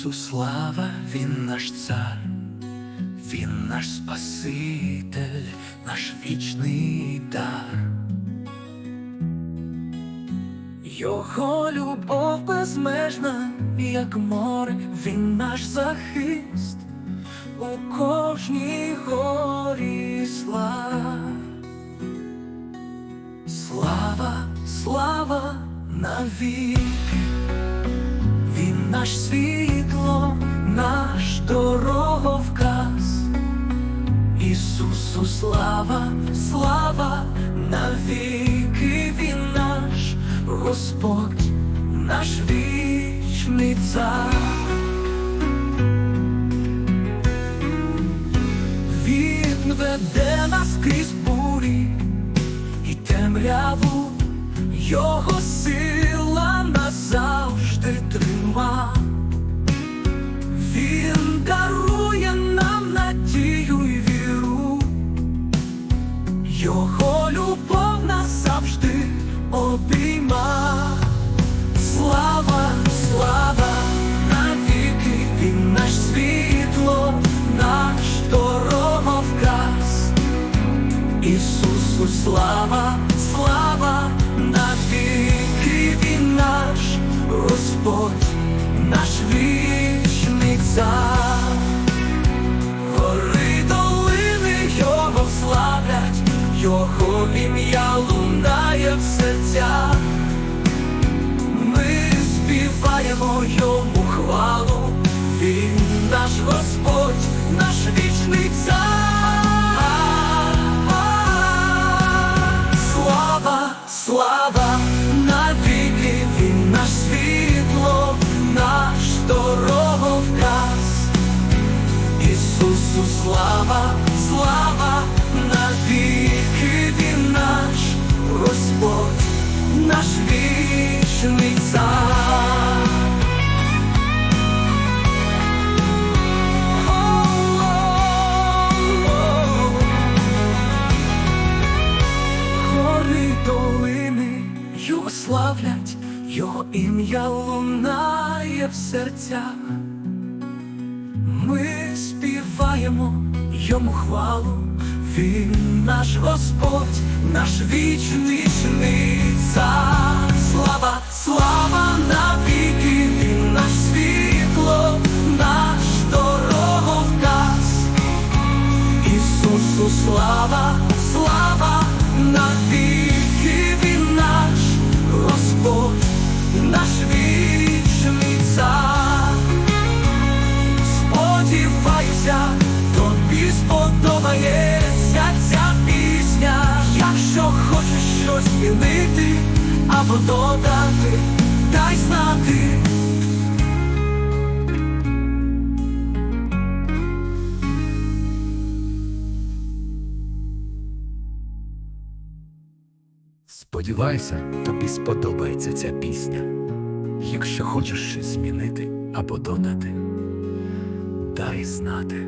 Ісусу слава, Він наш цар, Він наш Спаситель, наш вічний дар. Його любов безмежна, як море, він наш захист у кожній горі слав. Слава, слава навіки, наш світло, наш дороговказ. Ісусу слава, слава навіки, він наш Господь, наш вічний цар. Він веде нас крізь бурі і темряву, його назавжди трима. Він дарує нам надію й віру, його любов нас завжди обійма. Слава, слава навіки, він наш світло, наш дороговказ. Ісусу слава, слава навіки, він наш Господь, вічний. Гори долини його славлять, його ім'я слава, слава навіки, він наш Господь, наш вічний цар. Гори долини його славлять, його ім'я лунає в серцях. Співаємо йому хвалу, він наш Господь, наш вічний. Слава, слава або додати, дай знати. Сподіваюся, тобі сподобається ця пісня. Якщо хочеш щось змінити або додати, дай знати.